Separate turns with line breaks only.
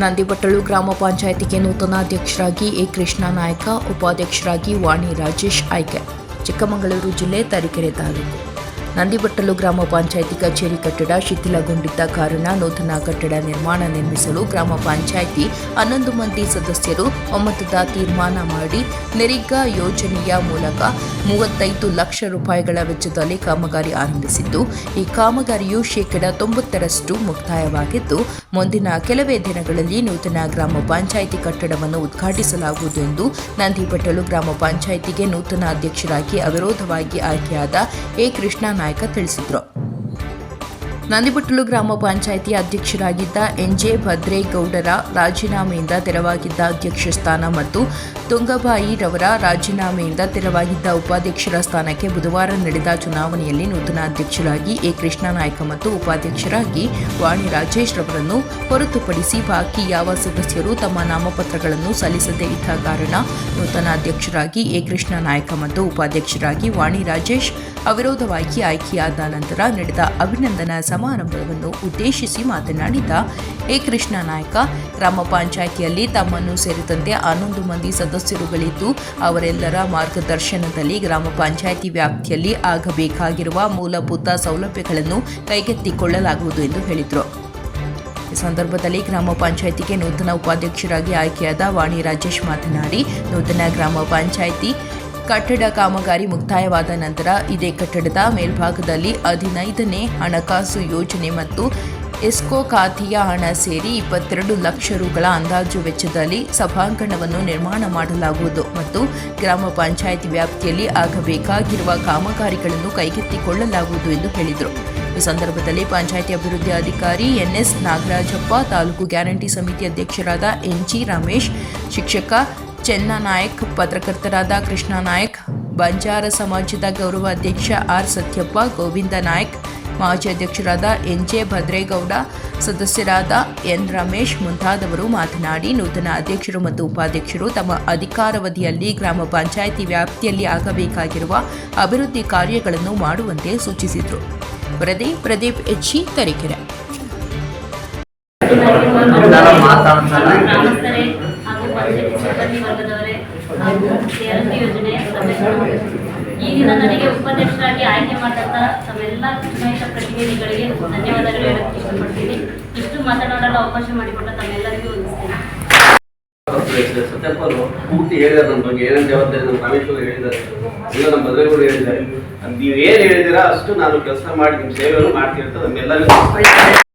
ನಂದಿಬಟ್ಟಳು ಗ್ರಾಮ ಪಂಚಾಯಿತಿಗೆ ನೂತನ ಅಧ್ಯಕ್ಷರಾಗಿ ಎ ಕೃಷ್ಣ ನಾಯಕ ಉಪಾಧ್ಯಕ್ಷರಾಗಿ ವಾಣಿ ರಾಜೇಶ್ ಆಯ್ಕೆ. ಚಿಕ್ಕಮಗಳೂರು ಜಿಲ್ಲೆ ತರೀಕೆರೆ ತಾಲೂಕು. ನಂದಿಬಟ್ಟಲು ಗ್ರಾಮ ಪಂಚಾಯಿತಿ ಕಚೇರಿ ಕಟ್ಟಡ ಶಿಥಿಲಗೊಂಡಿದ್ದ ಕಾರಣ ನೂತನ ಕಟ್ಟಡ ನಿರ್ಮಾಣ ನಿರ್ಮಿಸಲು ಗ್ರಾಮ ಪಂಚಾಯಿತಿ ಹನ್ನೊಂದು ಮಂದಿ ಸದಸ್ಯರು ಒಮ್ಮತದ ತೀರ್ಮಾನ ಮಾಡಿ ನೆರಿಗಾ ಯೋಜನೆಯ ಮೂಲಕ ಮೂವತ್ತೈದು ಲಕ್ಷ ರೂಪಾಯಿಗಳ ವೆಚ್ಚದಲ್ಲಿ ಕಾಮಗಾರಿ ಆರಂಭಿಸಿದ್ದು, ಈ ಕಾಮಗಾರಿಯು ಶೇಕಡ ತೊಂಬತ್ತರಷ್ಟು ಮುಕ್ತಾಯವಾಗಿದ್ದು, ಮುಂದಿನ ಕೆಲವೇ ದಿನಗಳಲ್ಲಿ ನೂತನ ಗ್ರಾಮ ಪಂಚಾಯಿತಿ ಕಟ್ಟಡವನ್ನು ಉದ್ಘಾಟಿಸಲಾಗುವುದು ಎಂದು ನಂದಿಬಟ್ಟಲು ಗ್ರಾಮ ಪಂಚಾಯಿತಿಗೆ ನೂತನ ಅಧ್ಯಕ್ಷರಾಗಿ ಅವಿರೋಧವಾಗಿ ಆಯ್ಕೆಯಾದ ಎ ಕೃಷ್ಣ ನಾಯಕ ತಿಳಿಸಿದರು. ನಂದಿಬಟ್ಟಲು ಗ್ರಾಮ ಪಂಚಾಯಿತಿ ಅಧ್ಯಕ್ಷರಾಗಿದ್ದ ಎನ್ಜೆ ಭದ್ರೇಗೌಡರ ರಾಜೀನಾಮೆಯಿಂದ ತೆರವಾಗಿದ್ದ ಅಧ್ಯಕ್ಷ ಸ್ಥಾನ ಮತ್ತು ತುಂಗಬಾಯಿ ರವರ ರಾಜೀನಾಮೆಯಿಂದ ತೆರವಾಗಿದ್ದ ಉಪಾಧ್ಯಕ್ಷರ ಸ್ಥಾನಕ್ಕೆ ಬುಧವಾರ ನಡೆದ ಚುನಾವಣೆಯಲ್ಲಿ ನೂತನ ಅಧ್ಯಕ್ಷರಾಗಿ ಎ. ಕೃಷ್ಣ ನಾಯಕ ಮತ್ತು ಉಪಾಧ್ಯಕ್ಷರಾಗಿ ವಾಣಿ ರಾಜೇಶ್ ರವರನ್ನು ಹೊರತುಪಡಿಸಿ ಬಾಕಿ ಯಾವ ಸದಸ್ಯರು ತಮ್ಮ ನಾಮಪತ್ರಗಳನ್ನು ಸಲ್ಲಿಸದೇ ಇದ್ದ ಕಾರಣ ನೂತನ ಅಧ್ಯಕ್ಷರಾಗಿ ಎ. ಕೃಷ್ಣ ನಾಯಕ ಮತ್ತು ಉಪಾಧ್ಯಕ್ಷರಾಗಿ ವಾಣಿ ರಾಜೇಶ್ ಅವಿರೋಧವಾಗಿ ಆಯ್ಕೆಯಾದ ನಂತರ ನಡೆದ ಅಭಿನಂದನಾ ಸಮಾರಂಭವನ್ನು ಉದ್ದೇಶಿಸಿ ಮಾತನಾಡಿದ ಎ. ಕೃಷ್ಣ ನಾಯ್ಕ, ಗ್ರಾಮ ಪಂಚಾಯಿತಿಯಲ್ಲಿ ತಮ್ಮನ್ನು ಸೇರಿದಂತೆ ಹನ್ನೊಂದು ಮಂದಿ ಸದಸ್ಯರುಗಳಿದ್ದು, ಅವರೆಲ್ಲರ ಮಾರ್ಗದರ್ಶನದಲ್ಲಿ ಗ್ರಾಮ ಪಂಚಾಯಿತಿ ವ್ಯಾಪ್ತಿಯಲ್ಲಿ ಆಗಬೇಕಾಗಿರುವ ಮೂಲಭೂತ ಸೌಲಭ್ಯಗಳನ್ನು ಕೈಗೆತ್ತಿಕೊಳ್ಳಲಾಗುವುದು ಎಂದು ಹೇಳಿದರು. ಈ ಸಂದರ್ಭದಲ್ಲಿ ಗ್ರಾಮ ಪಂಚಾಯಿತಿಗೆ ನೂತನ ಉಪಾಧ್ಯಕ್ಷರಾಗಿ ಆಯ್ಕೆಯಾದ ವಾಣಿ ರಾಜೇಶ್ ಮಾತನಾಡಿ, ನೂತನ ಗ್ರಾಮ ಪಂಚಾಯಿತಿ ಕಟ್ಟಡ ಕಾಮಗಾರಿ ಮುಕ್ತಾಯವಾದ ನಂತರ ಇದೇ ಕಟ್ಟಡದ ಮೇಲ್ಭಾಗದಲ್ಲಿ ಹದಿನೈದನೇ ಹಣಕಾಸು ಯೋಜನೆ ಮತ್ತು ಎಸ್ಕೋ ಖಾತೆಯ ಹಣ ಸೇರಿ ಇಪ್ಪತ್ತೆರಡು ಲಕ್ಷ ರುಗಳ ಅಂದಾಜು ವೆಚ್ಚದಲ್ಲಿ ಸಭಾಂಗಣವನ್ನು ನಿರ್ಮಾಣ ಮಾಡಲಾಗುವುದು ಮತ್ತು ಗ್ರಾಮ ಪಂಚಾಯಿತಿ ವ್ಯಾಪ್ತಿಯಲ್ಲಿ ಆಗಬೇಕಾಗಿರುವ ಕಾಮಗಾರಿಗಳನ್ನು ಕೈಗೆತ್ತಿಕೊಳ್ಳಲಾಗುವುದು ಎಂದು ಹೇಳಿದರು. ಈ ಸಂದರ್ಭದಲ್ಲಿ ಪಂಚಾಯಿತಿ ಅಭಿವೃದ್ಧಿ ಅಧಿಕಾರಿ ಎನ್ಎಸ್ ನಾಗರಾಜಪ್ಪ, ತಾಲೂಕು ಗ್ಯಾರಂಟಿ ಸಮಿತಿ ಅಧ್ಯಕ್ಷರಾದ ಎನ್ಜಿ ರಮೇಶ್, ಶಿಕ್ಷಕ ಚೆನ್ನ ನಾಯಕ್, ಪತ್ರಕರ್ತರಾದ ಕೃಷ್ಣ ನಾಯಕ್, ಬಂಜಾರ ಸಮಾಜದ ಗೌರವ ಅಧ್ಯಕ್ಷ ಆರ್ ಸತ್ಯಪ್ಪ, ಗೋವಿಂದ ನಾಯಕ್, ಮಾಜಿ ಅಧ್ಯಕ್ಷರಾದ ಎನ್ ಜೆ ಭದ್ರೇಗೌಡ, ಸದಸ್ಯರಾದ ಎನ್ ರಮೇಶ್ ಮುಂತಾದವರು ಮಾತನಾಡಿ, ನೂತನ ಅಧ್ಯಕ್ಷರು ಮತ್ತು ಉಪಾಧ್ಯಕ್ಷರು ತಮ್ಮ ಅಧಿಕಾರಾವಧಿಯಲ್ಲಿ ಗ್ರಾಮ ಪಂಚಾಯಿತಿ ವ್ಯಾಪ್ತಿಯಲ್ಲಿ ಆಗಬೇಕಾಗಿರುವ ಅಭಿವೃದ್ಧಿ ಕಾರ್ಯಗಳನ್ನು ಮಾಡುವಂತೆ ಸೂಚಿಸಿದರು. ಪ್ರದೀಪ್ ಪ್ರದೀಪ್ ಎಚ್ಚಿ ತರೀಕೆರೆ.
ಈ ದಿನ ನನಗೆ ಉಪಾಧ್ಯಕ್ಷರಾಗಿ ಆಯ್ಕೆ ಮಾಡಿದಂಥ ತಮ್ಮೆಲ್ಲ ಚುನಾಯಿತ ಪ್ರತಿನಿಧಿಗಳಿಗೆ ಧನ್ಯವಾದಗಳು ಹೇಳಕ್ಕೆ ಇಷ್ಟಪಡ್ತೀನಿ. ಇಷ್ಟು ಮಾತನಾಡಲು ಅವಕಾಶ ಮಾಡಿಕೊಟ್ಟ ತಮ್ಮೆಲ್ಲರಿಗೂ ವಂದಿಸ್ತೇನೆ
ಸತ್ಯಪ್ಪ ಅವರು ಪೂರ್ತಿ ಹೇಳಿದಾರೆ ನಮ್ಮ ಬಗ್ಗೆ ಏನೇನು ಜವಾಬ್ದಾರಿ ನಮ್ಮ ರಾಮೇಶ್ವರ ಹೇಳಿದ್ದಾರೆ ಇಲ್ಲ ನಮ್ಮ ಮದುವೆಗಳು ಹೇಳಿದ್ದಾರೆ. ನೀವು ಏನು ಹೇಳಿದ್ದೀರಾ ಅಷ್ಟು ನಾನು ಕೆಲಸ ಮಾಡಿ ನಿಮ್ಮ ಸೇವೆಯನ್ನು ಮಾಡ್ತಿರ್ತದೆ ನಮ್ಮೆಲ್ಲರಿಗೂ.